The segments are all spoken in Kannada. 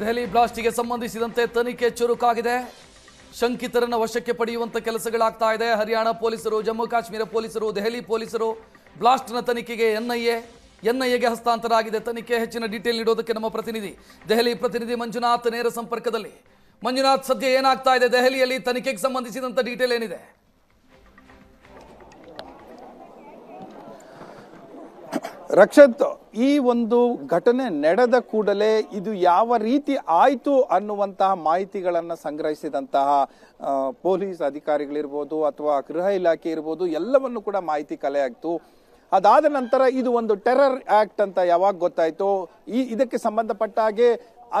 ದೆಹಲಿ ಬ್ಲಾಸ್ಟಿಗೆ ಸಂಬಂಧಿಸಿದಂತೆ ತನಿಖೆ ಚುರುಕಾಗಿದೆ. ಶಂಕಿತರನ್ನು ವಶಕ್ಕೆ ಪಡೆಯುವಂಥ ಕೆಲಸಗಳಾಗ್ತಾ ಇದೆ. ಹರಿಯಾಣ ಪೊಲೀಸರು, ಜಮ್ಮು ಕಾಶ್ಮೀರ ಪೊಲೀಸರು, ದೆಹಲಿ ಪೊಲೀಸರು ಬ್ಲಾಸ್ಟ್ನ ತನಿಖೆಗೆ ಎನ್ಐಎ, ಎನ್ಐಎಗೆ ಹಸ್ತಾಂತರ ಆಗಿದೆ ತನಿಖೆ ಹೆಚ್ಚಿನ ಡೀಟೇಲ್ ನೀಡೋದಕ್ಕೆ ನಮ್ಮ ಪ್ರತಿನಿಧಿ, ದೆಹಲಿ ಪ್ರತಿನಿಧಿ ಮಂಜುನಾಥ್ ನೇರ ಸಂಪರ್ಕದಲ್ಲಿ. ಮಂಜುನಾಥ್, ಸದ್ಯ ಏನಾಗ್ತಾ ಇದೆ? ದೆಹಲಿಯಲ್ಲಿ ತನಿಖೆಗೆ ಸಂಬಂಧಿಸಿದಂಥ ಡೀಟೇಲ್ ಏನಿದೆ? ರಕ್ಷತ್ ಈ ಒಂದು ಘಟನೆ ನಡೆದ ಕೂಡಲೇ ಇದು ಯಾವ ರೀತಿ ಆಯಿತು ಅನ್ನುವಂತಹ ಮಾಹಿತಿಗಳನ್ನು ಸಂಗ್ರಹಿಸಿದಂತಹ ಪೊಲೀಸ್ ಅಧಿಕಾರಿಗಳಿರ್ಬೋದು ಅಥವಾ ಗೃಹ ಇಲಾಖೆ ಇರ್ಬೋದು ಎಲ್ಲವನ್ನು ಕೂಡ ಮಾಹಿತಿ ಕಲೆ ಆಯಿತು ಅದಾದ ನಂತರ ಇದು ಒಂದು ಟೆರರ್ ಆಕ್ಟ್ ಅಂತ ಯಾವಾಗ ಗೊತ್ತಾಯಿತು, ಈ ಇದಕ್ಕೆ ಸಂಬಂಧಪಟ್ಟ ಹಾಗೆ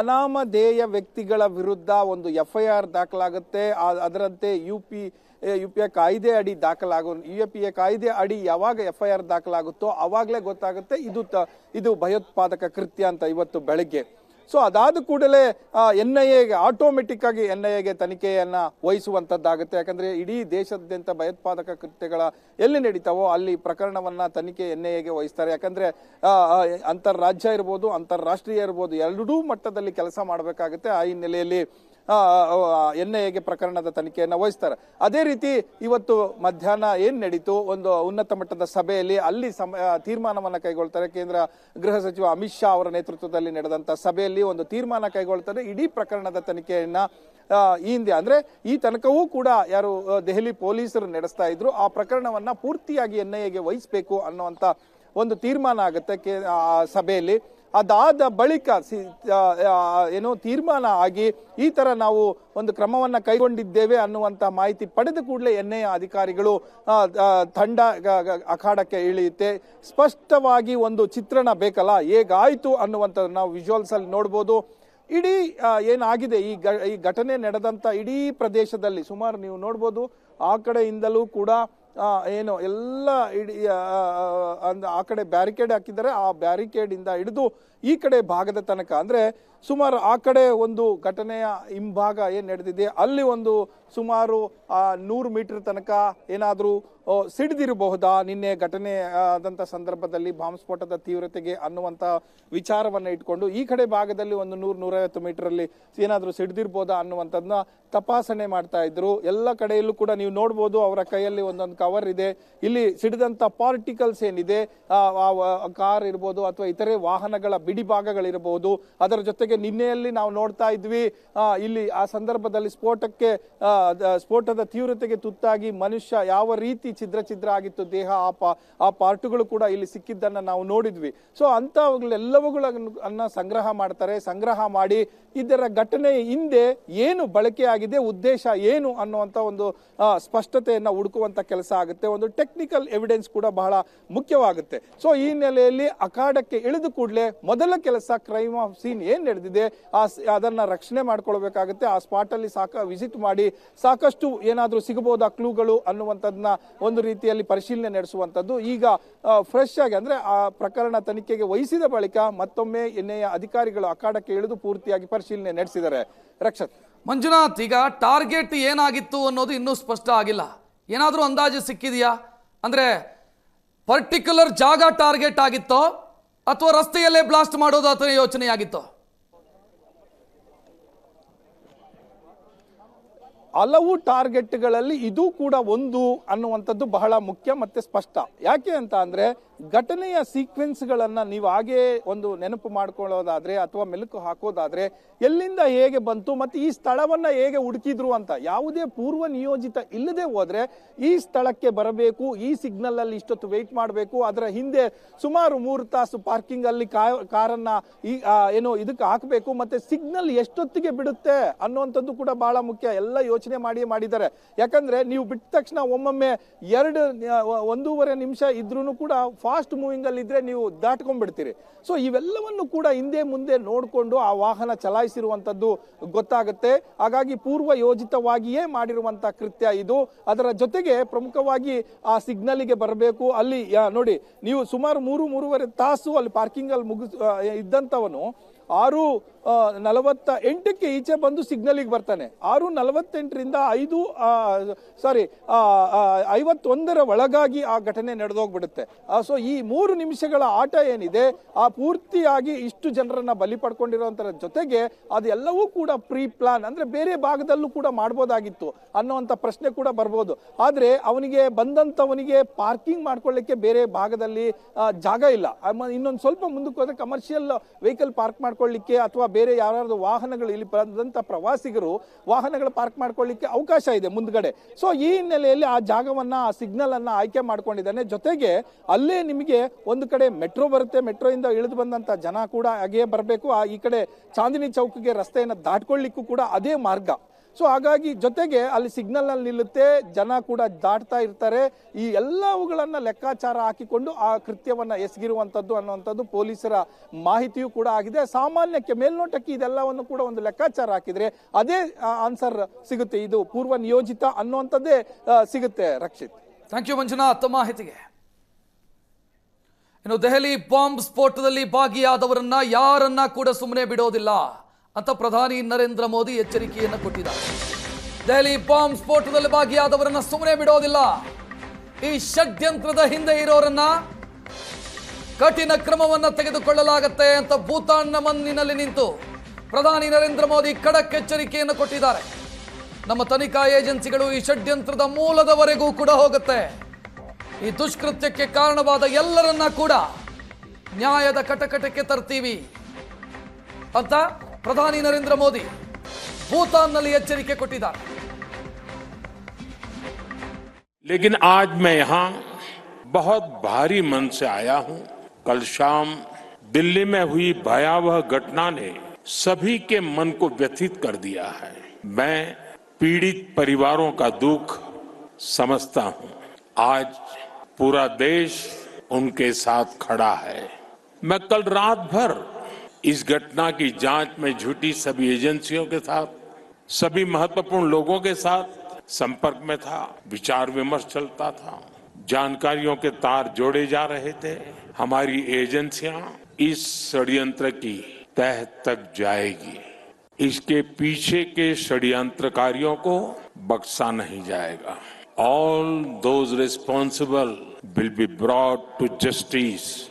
ಅನಾಮಧೇಯ ವ್ಯಕ್ತಿಗಳ ವಿರುದ್ಧ ಒಂದು ಎಫ್ ಐ ಆರ್ ದಾಖಲಾಗುತ್ತೆ. ಅದರಂತೆ U P U P A ಕಾಯ್ದೆ ಅಡಿ ದಾಖಲಾಗೋ, ಯು ಪಿ ಎ ಕಾಯ್ದೆ ಅಡಿ ಯಾವಾಗ ಎಫ್ ಐ ಆರ್ ದಾಖಲಾಗುತ್ತೋ ಅವಾಗಲೇ ಗೊತ್ತಾಗುತ್ತೆ. ಇದು ಇದು ಭಯೋತ್ಪಾದಕ ಕೃತ್ಯ ಅಂತ ಇವತ್ತು ಬೆಳಗ್ಗೆ. ಸೊ ಅದಾದ ಕೂಡಲೇ ಎನ್ ಐ ಎಗೆ ಆಟೋಮೆಟಿಕ್ ಆಗಿ ಎನ್ ಐ ಎಗೆ ತನಿಖೆಯನ್ನ ವಹಿಸುವಂತದ್ದಾಗುತ್ತೆ ಯಾಕಂದ್ರೆ ಇಡೀ ದೇಶಾದ್ಯಂತ ಭಯೋತ್ಪಾದಕ ಕೃತ್ಯಗಳ ಎಲ್ಲಿ ನಡೀತಾವೋ ಅಲ್ಲಿ ಪ್ರಕರಣವನ್ನ ತನಿಖೆ ಎನ್ ಐ ಎಗೆ ವಹಿಸ್ತಾರೆ. ಯಾಕಂದ್ರೆ ಅಂತಾರಾಜ್ಯ ಇರ್ಬೋದು ಅಂತಾರಾಷ್ಟ್ರೀಯ ಇರ್ಬೋದು, ಎರಡೂ ಮಟ್ಟದಲ್ಲಿ ಕೆಲಸ ಮಾಡಬೇಕಾಗುತ್ತೆ. ಆ ಹಿನ್ನೆಲೆಯಲ್ಲಿ ಎನ್ ಐ ಎಗೆ ಪ್ರಕರಣದ ತನಿಖೆಯನ್ನು ವಹಿಸ್ತಾರೆ. ಅದೇ ರೀತಿ ಇವತ್ತು ಮಧ್ಯಾಹ್ನ ಏನ್ ನಡೀತು? ಒಂದು ಉನ್ನತ ಮಟ್ಟದ ಸಭೆಯಲ್ಲಿ ಅಲ್ಲಿ ಸಮ ತೀರ್ಮಾನವನ್ನು ಕೈಗೊಳ್ತಾರೆ ಕೇಂದ್ರ ಗೃಹ ಸಚಿವ ಅಮಿತ್ ಶಾ ಅವರ ನೇತೃತ್ವದಲ್ಲಿ ನಡೆದಂತ ಸಭೆಯಲ್ಲಿ ಒಂದು ತೀರ್ಮಾನ ಕೈಗೊಳ್ತಾರೆ. ಇಡೀ ಪ್ರಕರಣದ ತನಿಖೆಯನ್ನ ಈ ಹಿಂದೆ. ಅಂದ್ರೆ ಈ ತನಕವೂ ಕೂಡ ಯಾರು ದೆಹಲಿ ಪೊಲೀಸರು ನಡೆಸ್ತಾ ಇದ್ರು. ಆ ಪ್ರಕರಣವನ್ನ ಪೂರ್ತಿಯಾಗಿ ಎನ್ ಐ ಎಗೆ ವಹಿಸಬೇಕು ಅನ್ನುವಂತ ಒಂದು ತೀರ್ಮಾನ ಆಗುತ್ತೆ ಸಭೆಯಲ್ಲಿ. ಅದಾದ ಬಳಿಕ ಸಿ- ಏನೋ ತೀರ್ಮಾನ ಆಗಿ ಈ ತರ ನಾವು ಒಂದು ಕ್ರಮವನ್ನ ಕೈಗೊಂಡಿದ್ದೇವೆ ಅನ್ನುವಂತ ಮಾಹಿತಿ ಪಡೆದ ಕೂಡಲೇ ಎನ್ಐಎ ಅಧಿಕಾರಿಗಳು ಆ, ಆ, ತಂಡ ಅಖಾಡಕ್ಕೆ ಇಳಿಯುತ್ತೆ. ಸ್ಪಷ್ಟವಾಗಿ ಒಂದು ಚಿತ್ರಣ ಬೇಕಲ್ಲ ಹೇಗಾಯಿತು ಅನ್ನುವಂಥದ್ದು ನಾವು ವಿಜುವಲ್ಸ್ ಅಲ್ಲಿ ನೋಡ್ಬೋದು. ಇಡೀ ಏನಾಗಿದೆ ಈ ಈ ಘಟನೆ ನಡೆದಂತ ಇಡೀ ಪ್ರದೇಶದಲ್ಲಿ ಸುಮಾರು ನೀವು ನೋಡ್ಬೋದು ಆ ಕಡೆಯಿಂದಲೂ ಕೂಡ ಏನು ಎಲ್ಲ ಇಡೀ ಆ, ಆ, ಕಡೆ ಬ್ಯಾರಿಕೇಡ್ ಹಾಕಿದ್ದಾರೆ. ಆ ಬ್ಯಾರಿಕೇಡ್ ಇಂದ ಹಿಡಿದು ಈ ಕಡೆ ಭಾಗದ ತನಕ ಅಂದ್ರೆ ಸುಮಾರು ಆ ಕಡೆ ಒಂದು ಘಟನೆಯ ಹಿಂಭಾಗ ಏನು ನಡೆದಿದೆ ಅಲ್ಲಿ ಒಂದು ಸುಮಾರು ನೂರು ಮೀಟರ್ ತನಕ ಏನಾದ್ರೂ ಸಿಡಿದಿರಬಹುದಾ? ನಿನ್ನೆ ಘಟನೆ ಆದಂತ ಸಂದರ್ಭದಲ್ಲಿ ಬಾಂಬ್ ಸ್ಫೋಟದ ತೀವ್ರತೆಗೆ ಅನ್ನುವಂತ ವಿಚಾರವನ್ನ ಇಟ್ಕೊಂಡು ಈ ಕಡೆ ಭಾಗದಲ್ಲಿ ಒಂದು ನೂರ್, ನೂರೈವತ್ತು ಮೀಟರ್ ಅಲ್ಲಿ ಏನಾದ್ರೂ ಸಿಡಿದಿರ್ಬೋದಾ ಅನ್ನುವಂಥದ್ದನ್ನ ತಪಾಸಣೆ ಮಾಡ್ತಾ ಇದ್ರು. ಎಲ್ಲ ಕಡೆಯಲ್ಲೂ ಕೂಡ ನೀವು ನೋಡ್ಬೋದು ಅವರ ಕೈಯಲ್ಲಿ ಒಂದೊಂದು ಕವರ್ ಇದೆ. ಇಲ್ಲಿ ಸಿಡಿದಂತ ಪಾರ್ಟಿಕಲ್ಸ್ ಏನಿದೆ ಕಾರ್ ಇರ್ಬೋದು ಅಥವಾ ಇತರೆ ವಾಹನಗಳ ಬಿಡಿ ಭಾಗಗಳಿರಬಹುದು ಅದರ ಜೊತೆಗೆ ನಿನ್ನೆಯಲ್ಲಿ ನಾವು ನೋಡ್ತಾ ಇದ್ವಿ ಇಲ್ಲಿ ಆ ಸಂದರ್ಭದಲ್ಲಿ ಸ್ಫೋಟಕ್ಕೆ ಸ್ಫೋಟದ ತೀವ್ರತೆಗೆ ತುತ್ತಾಗಿ ಮನುಷ್ಯ ಯಾವ ರೀತಿ ಛಿದ್ರ ಛಿದ್ರ ಆಗಿತ್ತು, ದೇಹ ಆ ಪಾ, ಆ ಪಾರ್ಟುಗಳು ಕೂಡ ಇಲ್ಲಿ ಸಿಕ್ಕಿದ್ದನ್ನ ನಾವು ನೋಡಿದ್ವಿ. ಸೊ ಅಂಥವುಗಳೆಲ್ಲವುಗಳನ್ನು ಸಂಗ್ರಹ ಮಾಡ್ತಾರೆ, ಸಂಗ್ರಹ ಮಾಡಿ ಇದರ ಘಟನೆ ಹಿಂದೆ ಏನು ಬಳಕೆ ಆಗಿದೆ, ಉದ್ದೇಶ ಏನು ಅನ್ನುವಂತ ಒಂದು ಸ್ಪಷ್ಟತೆಯನ್ನು ಹುಡುಕುವಂಥ ಕೆಲಸ ಆಗುತ್ತೆ. ಒಂದು ಟೆಕ್ನಿಕಲ್ ಎವಿಡೆನ್ಸ್ ಕೂಡ ಬಹಳ ಮುಖ್ಯವಾಗುತ್ತೆ. ಸೊ ಈ ನೆಲೆಯಲ್ಲಿ ಅಖಾಡಕ್ಕೆ ಇಳಿದು ಕೂಡಲೇ ಮೊದಲ ಕೆಲಸ ಕ್ರೈಮ್ ಆಫ್ ಸೀನ್ ಏನು ನಡೆದಿದೆ, ಆ ಅದನ್ನ ರಕ್ಷಣೆ ಮಾಡ್ಕೊಳ್ಬೇಕಾಗುತ್ತೆ. ಆ ಸ್ಪಾಟ್ ಅಲ್ಲಿ ಸಾಕ ವಿಸಿಟ್ ಮಾಡಿ ಸಾಕಷ್ಟು ಏನಾದ್ರೂ ಸಿಗಬಹುದಾ ಕ್ಲೂಗಳು ಅನ್ನುವಂಥದ್ದನ್ನ ಒಂದು ರೀತಿಯಲ್ಲಿ ಪರಿಶೀಲನೆ ನಡೆಸುವಂಥದ್ದು. ಈಗ ಫ್ರೆಶ್ ಆಗಿ ಅಂದರೆ ಆ ಪ್ರಕರಣ ತನಿಖೆಗೆ ವಹಿಸಿದ ಬಳಿಕ ಮತ್ತೊಮ್ಮೆ ಎನ್ಐಎ ಅಧಿಕಾರಿಗಳು ಅಖಾಡಕ್ಕೆ ಇಳಿದು ಪೂರ್ತಿಯಾಗಿ ಪರಿಶೀಲನೆ ನಡೆಸಿದ್ದಾರೆ ರಕ್ಷತ್. ಮಂಜುನಾಥ್, ಈಗ ಟಾರ್ಗೆಟ್ ಏನಾಗಿತ್ತು ಅನ್ನೋದು ಇನ್ನೂ ಸ್ಪಷ್ಟ ಆಗಿಲ್ಲ. ಏನಾದರೂ ಅಂದಾಜು ಸಿಕ್ಕಿದೆಯಾ? ಅಂದರೆ ಪರ್ಟಿಕ್ಯುಲರ್ ಜಾಗ ಟಾರ್ಗೆಟ್ ಆಗಿತ್ತೋ ಅಥವಾ ರಸ್ತೆಯಲ್ಲೇ ಬ್ಲಾಸ್ಟ್ ಮಾಡೋದು ಅಥವಾ ಯೋಚನೆ ಆಗಿತ್ತೋ? ಹಲವು ಟಾರ್ಗೆಟ್ಗಳಲ್ಲಿ ಇದು ಕೂಡ ಒಂದು ಅನ್ನುವಂಥದ್ದು ಬಹಳ ಮುಖ್ಯ ಮತ್ತೆ ಸ್ಪಷ್ಟ. ಯಾಕೆ ಅಂತ ಅಂದರೆ ಘಟನೆಯ ಸೀಕ್ವೆನ್ಸ್ಗಳನ್ನು ನೀವು ಹಾಗೆ ಒಂದು ನೆನಪು ಮಾಡ್ಕೊಳ್ಳೋದಾದರೆ ಅಥವಾ ಮೆಲುಕು ಹಾಕೋದಾದ್ರೆ ಎಲ್ಲಿಂದ ಹೇಗೆ ಬಂತು ಮತ್ತೆ ಈ ಸ್ಥಳವನ್ನ ಹೇಗೆ ಹುಡುಕಿದ್ರು ಅಂತ ಯಾವುದೇ ಪೂರ್ವ ನಿಯೋಜಿತ ಇಲ್ಲದೆ ಹೋದರೆ ಈ ಸ್ಥಳಕ್ಕೆ ಬರಬೇಕು, ಈ ಸಿಗ್ನಲ್ ಅಲ್ಲಿ ಇಷ್ಟೊತ್ತು ವೆಯ್ಟ್ ಮಾಡಬೇಕು, ಅದರ ಹಿಂದೆ ಸುಮಾರು ಮೂರು ತಾಸು ಪಾರ್ಕಿಂಗಲ್ಲಿ ಕಾರನ್ನ ಈ ಏನು ಇದಕ್ಕೆ ಹಾಕಬೇಕು, ಮತ್ತೆ ಸಿಗ್ನಲ್ ಎಷ್ಟೊತ್ತಿಗೆ ಬಿಡುತ್ತೆ ಅನ್ನುವಂಥದ್ದು ಕೂಡ ಬಹಳ ಮುಖ್ಯ. ಎಲ್ಲ ಯೋಚನೆ ಮಾಡಿ ಮಾಡಿದ್ದಾರೆ. ಯಾಕಂದ್ರೆ ನೀವು ಬಿಟ್ಟ ತಕ್ಷಣ ಒಮ್ಮೊಮ್ಮೆ ಎರಡು ಒಂದೂವರೆ ನಿಮಿಷ ಇದ್ರೂ ಕೂಡ ಫಾಸ್ಟ್ ಮೂವಿಂಗ್ ಅಲ್ಲಿ ಇದ್ರೆ ನೀವು ದಾಟ್ಕೊಂಡ್ಬಿಡ್ತೀರಿ. ಸೊ ಇವೆಲ್ಲವನ್ನು ಕೂಡ ಹಿಂದೆ ಮುಂದೆ ನೋಡಿಕೊಂಡು ಆ ವಾಹನ ಚಲಾಯಿಸಿರುವಂತದ್ದು ಗೊತ್ತಾಗುತ್ತೆ. ಹಾಗಾಗಿ ಪೂರ್ವ ಯೋಜಿತವಾಗಿಯೇ ಮಾಡಿರುವಂತ ಕೃತ್ಯ ಇದು. ಅದರ ಜೊತೆಗೆ ಪ್ರಮುಖವಾಗಿ ಆ ಸಿಗ್ನಲ್ಗೆ ಬರಬೇಕು. ಅಲ್ಲಿ ನೋಡಿ ನೀವು ಸುಮಾರು ಮೂರು ಮೂರುವರೆ ತಾಸು ಅಲ್ಲಿ ಪಾರ್ಕಿಂಗ್ ಅಲ್ಲಿ ಮುಗಿಸ್ ಆ, ಇದ್ದಂತವನು ಆರು ನಲವತ್ತ ಎಂಟಕ್ಕೆ ಈಚೆ ಬಂದು ಸಿಗ್ನಲಿಗೆ ಬರ್ತಾನೆ. ಆರು, ನಲವತ್ತೆಂಟರಿಂದ ಐದು ಸಾರಿ ಐವತ್ತೊಂದರ ಒಳಗಾಗಿ ಆ ಘಟನೆ ನಡೆದೋಗ್ಬಿಡುತ್ತೆ. ಸೊ ಈ ಮೂರು ನಿಮಿಷಗಳ ಆಟ ಏನಿದೆ, ಆ ಪೂರ್ತಿಯಾಗಿ ಇಷ್ಟು ಜನರನ್ನ ಬಲಿ ಪಡ್ಕೊಂಡಿರೋಂಥರ ಜೊತೆಗೆ ಅದೆಲ್ಲವೂ ಕೂಡ ಪ್ರೀ ಪ್ಲಾನ್ ಅಂದರೆ ಬೇರೆ ಭಾಗದಲ್ಲೂ ಕೂಡ ಮಾಡ್ಬೋದಾಗಿತ್ತು ಅನ್ನೋವಂಥ ಪ್ರಶ್ನೆ ಕೂಡ ಬರ್ಬೋದು. ಆದರೆ ಅವನಿಗೆ ಬಂದಂಥವನಿಗೆ ಪಾರ್ಕಿಂಗ್ ಮಾಡ್ಕೊಳ್ಳಿಕ್ಕೆ ಬೇರೆ ಭಾಗದಲ್ಲಿ ಜಾಗ ಇಲ್ಲ. ಇನ್ನೊಂದು ಸ್ವಲ್ಪ ಮುಂದಕ್ಕೆ ಹೋದರೆ ಕಮರ್ಷಿಯಲ್ ವೆಹಿಕಲ್ ಪಾರ್ಕ್ ಮಾಡ್ಕೊಳ್ಳಿಕ್ಕೆ ಅಥವಾ ಬೇರೆ ಯಾರಾದ್ರೂ ವಾಹನಗಳು ಇಲ್ಲಿ ಬಂದಂತ ಪ್ರವಾಸಿಗರು ವಾಹನಗಳು ಪಾರ್ಕ್ ಮಾಡ್ಕೊಳ್ಳಿಕ್ಕೆ ಅವಕಾಶ ಇದೆ ಮುಂದ್ಗಡೆ. ಸೊ ಈ ಹಿನ್ನೆಲೆಯಲ್ಲಿ ಆ ಜಾಗವನ್ನ, ಆ ಸಿಗ್ನಲ್ ಅನ್ನ ಆಯ್ಕೆ ಮಾಡ್ಕೊಂಡಿದ್ದಾನೆ. ಜೊತೆಗೆ ಅಲ್ಲೇ ನಿಮಗೆ ಒಂದು ಕಡೆ ಮೆಟ್ರೋ ಬರುತ್ತೆ. ಮೆಟ್ರೋ ಇಂದ ಇಳಿದು ಬಂದಂತ ಜನ ಕೂಡ ಹಾಗೆ ಬರಬೇಕು. ಆ ಈ ಕಡೆ ಚಾಂದಿನಿ ಚೌಕ್ಗೆ ರಸ್ತೆಯನ್ನು ದಾಟ್ಕೊಳ್ಳಿಕ್ಕೂ ಕೂಡ ಅದೇ ಮಾರ್ಗ. ಸೊ ಹಾಗಾಗಿ ಜೊತೆಗೆ ಅಲ್ಲಿ ಸಿಗ್ನಲ್ನಲ್ಲಿ ನಿಲ್ಲುತ್ತೆ, ಜನ ಕೂಡ ದಾಟ್ತಾ ಇರ್ತಾರೆ. ಈ ಎಲ್ಲವುಗಳನ್ನು ಲೆಕ್ಕಾಚಾರ ಹಾಕಿಕೊಂಡು ಆ ಕೃತ್ಯವನ್ನ ಎಸಗಿರುವಂತದ್ದು ಅನ್ನುವಂಥದ್ದು ಪೊಲೀಸರ ಮಾಹಿತಿಯೂ ಕೂಡ ಆಗಿದೆ. ಸಾಮಾನ್ಯಕ್ಕೆ ಮೇಲ್ನೋಟಕ್ಕೆ ಇದೆಲ್ಲವನ್ನು ಕೂಡ ಒಂದು ಲೆಕ್ಕಾಚಾರ ಹಾಕಿದ್ರೆ ಅದೇ ಆನ್ಸರ್ ಸಿಗುತ್ತೆ. ಇದು ಪೂರ್ವ ನಿಯೋಜಿತ ಅನ್ನುವಂಥದ್ದೇ ಸಿಗುತ್ತೆ, ರಕ್ಷಿತ್. ಥ್ಯಾಂಕ್ ಯು ಮಂಜುನಾಥ್, ಮಾಹಿತಿಗೆ. ಇನ್ನು ದೆಹಲಿ ಬಾಂಬ್ ಸ್ಫೋಟದಲ್ಲಿ ಭಾಗಿಯಾದವರನ್ನ ಯಾರನ್ನ ಕೂಡ ಸುಮ್ಮನೆ ಬಿಡೋದಿಲ್ಲ. ಅಂತ ಪ್ರಧಾನಿ ನರೇಂದ್ರ ಮೋದಿ ಎಚ್ಚರಿಕೆಯನ್ನು ಕೊಟ್ಟಿದ್ದಾರೆ. ದೆಹಲಿ ಬಾಂಬ್ ಸ್ಫೋಟದಲ್ಲಿ ಭಾಗಿಯಾದವರನ್ನ ಸುಮ್ಮನೆ ಬಿಡೋದಿಲ್ಲ. ಈ ಷಡ್ಯಂತ್ರದ ಹಿಂದೆ ಇರೋರನ್ನ ಕಠಿಣ ಕ್ರಮವನ್ನ ತೆಗೆದುಕೊಳ್ಳಲಾಗುತ್ತೆ ಅಂತ ಭೂತಾನ್ನ ಮಣ್ಣಿನಲ್ಲಿ ನಿಂತು ಪ್ರಧಾನಿ ನರೇಂದ್ರ ಮೋದಿ ಖಡಕ್ ಎಚ್ಚರಿಕೆಯನ್ನು ಕೊಟ್ಟಿದ್ದಾರೆ. ನಮ್ಮ ತನಿಖಾ ಏಜೆನ್ಸಿಗಳು ಈ ಷಡ್ಯಂತ್ರದ ಮೂಲದವರೆಗೂ ಕೂಡ ಹೋಗುತ್ತೆ. ಈ ದುಷ್ಕೃತ್ಯಕ್ಕೆ ಕಾರಣವಾದ ಎಲ್ಲರನ್ನ ಕೂಡ ನ್ಯಾಯದ ಕಟಕಟಕ್ಕೆ ತರ್ತೀವಿ. ಅಂತ ಪ್ರಧಾನಿ ನರೇಂದ್ರ ಮೋದಿ ಭೂತಾನ್ನಲ್ಲಿ ಎಚ್ಚರಿಕೆ ಕೊಟ್ಟಿದ್ದಾರೆ लेकिन आज मैं यहाँ बहुत भारी मन से आया हूँ कल शाम दिल्ली में हुई भयावह घटना ने सभी के मन को व्यथित कर दिया है मैं पीड़ित परिवारों का दुख समझता हूँ आज पूरा देश उनके साथ खड़ा है मैं कल रात भर इस घटना की जाँच में जुटी सभी एजेंसियों के साथ, सभी महत्वपूर्ण लोगों के साथ संपर्क में था, विचार विमर्श चलता था। जानकारियों के तार जोड़े जा रहे थे। हमारी एजेंसियाँ इस षड्यंत्र की तह तक जाएगी। इसके पीछे के षड्यंत्रकारियों को बख्शा नहीं जाएगा। All those responsible will be brought to justice